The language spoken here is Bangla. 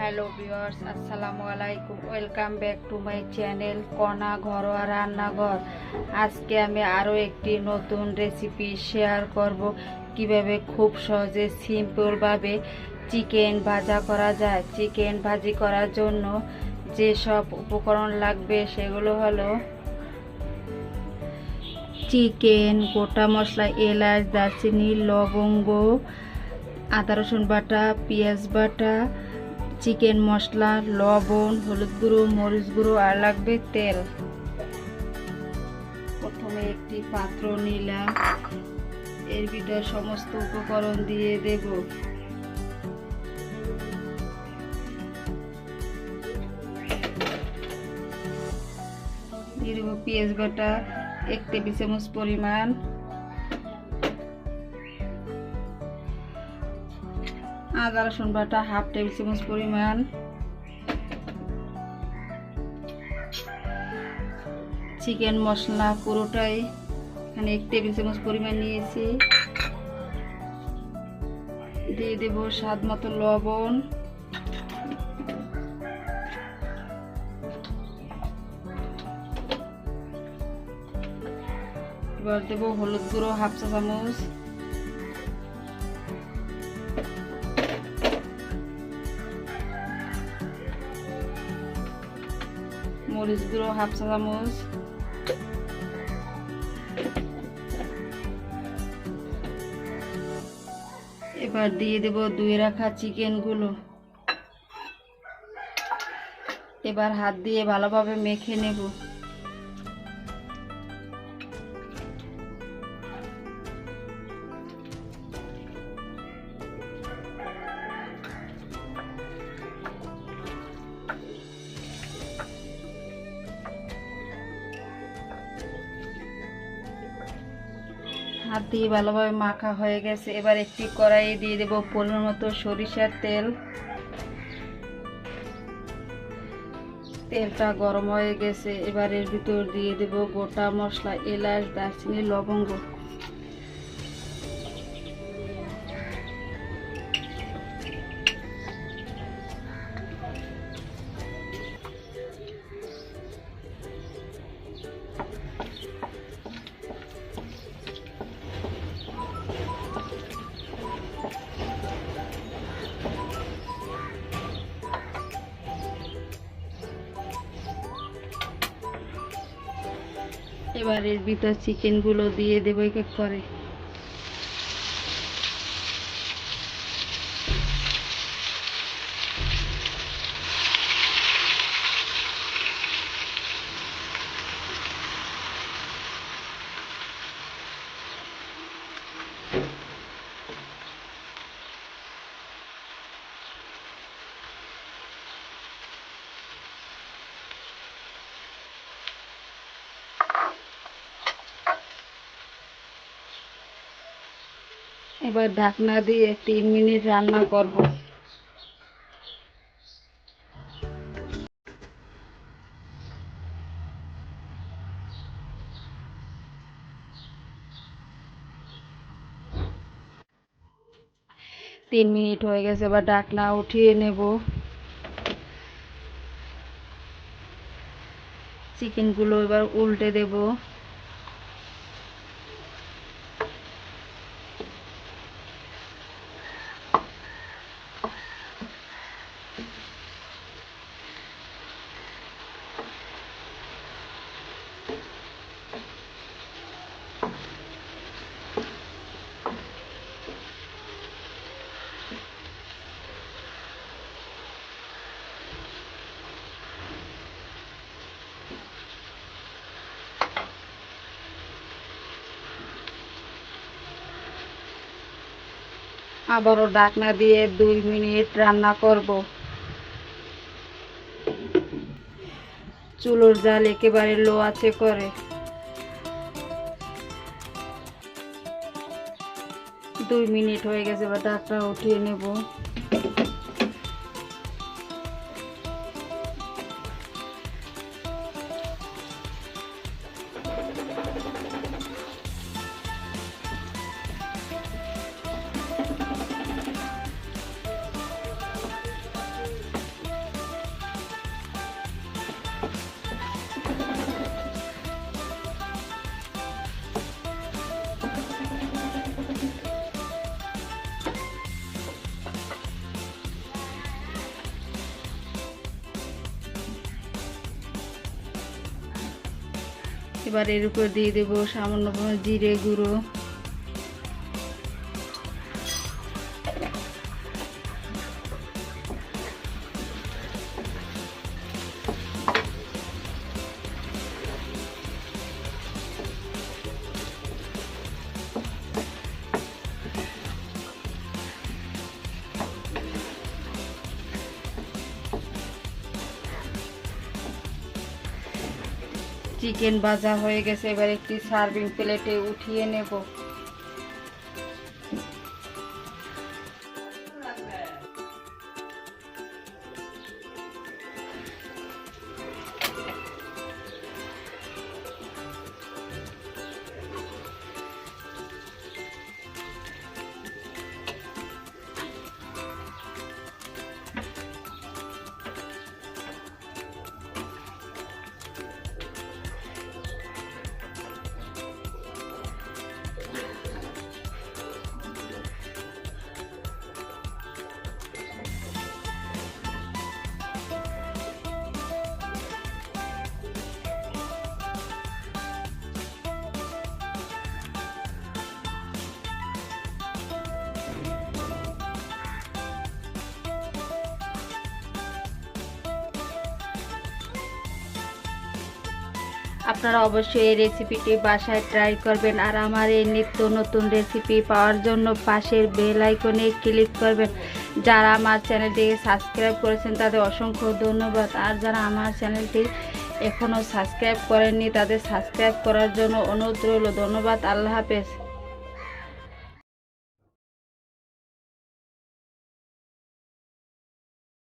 হ্যালো ভিউয়ার্স, আসসালামু আলাইকুম। Welcome back to my channel Kona ঘরোয়া রান্নাঘর। আজকে আমি আরও একটি নতুন রেসিপি শেয়ার করব, কীভাবে খুব সহজে সিম্পলভাবে চিকেন ভাজা করা যায়। চিকেন ভাজি করার জন্য যেসব উপকরণ লাগবে সেগুলো হলো চিকেন, গোটা মশলা, এলাচ, দারচিনি, লবঙ্গ, আদা রসুন বাটা, পেঁয়াজ বাটা চিকেন মশলা, লবণ, হলুদ গুঁড়ো, মরিচ গুঁড়ো আর লাগবে তেল। প্রথমে একটি পাত্র নিলাম। এর ভিতর সমস্ত উপকরণ দিয়ে দেব। দিয়ে পেঁয়াজ বাটা, এক টেবিল চামচ পরিমাণ আদা রসুন বাটা হাফ টেবিল চামচ পরিমাণ। চিকেন মশলা পুরোটাই এখানে এক টেবিল চামচ পরিমাণ নিয়েছি। দিয়ে দেব স্বাদ মতো লবণ। এবার দেবো হলুদ গুঁড়ো, হাফ চা চামচ। মরিচ গুঁড়ো, হাফ চা চামচ। এবার দিয়ে দেব ধুয়ে রাখা চিকেনগুলো এবার হাত দিয়ে ভালোভাবে মেখে নেব। হাত দিয়ে ভালোভাবে মাখা হয়ে গেছে। এবার একটি কড়াইয়ে দিয়ে দেব পরিমাণ মতো সরিষার তেল। তেলটা গরম হয়ে গেছে। এবার এর ভিতর দিয়ে দেব গোটা মশলা, এলাচ, দারচিনি, লবঙ্গ। এবার এর ভিতর চিকেনগুলো দিয়ে দেবো এক এক করে। এবার ঢাকনা দিয়ে তিন মিনিট রান্না করব। তিন মিনিট হয়ে গেছে, এবার ঢাকনা উঠিয়ে নেব। চিকেনগুলো এবার উল্টে দেবো। আবারও ঢাকনা দিয়ে দুই মিনিট রান্না করব। চুলোর জাল একেবারে লো আছে করে। দুই মিনিট হয়ে গেছে বা ডাকটা উঠিয়ে নেব। এবার এর উপর দিয়ে দেবো সামান্য জিরে গুঁড়ো। চিকেন ভাজা হয়ে গেছে এবার একটি সার্ভিং প্লেটে উঠিয়ে নেব। আপনারা অবশ্যই এই রেসিপিটি বাসায় ট্রাই করবেন আর আমার এই নিত্য নতুন রেসিপি পাওয়ার জন্য পাশের বেল আইকনে ক্লিক করবেন। যারা আমার চ্যানেলটিকে সাবস্ক্রাইব করেছেন, তাদের অসংখ্য ধন্যবাদ। আর যারা আমার চ্যানেলটি এখনও সাবস্ক্রাইব করেননি, তাদের সাবস্ক্রাইব করার জন্য অনুরোধ রইল। ধন্যবাদ। আল্লাহ হাফেজ।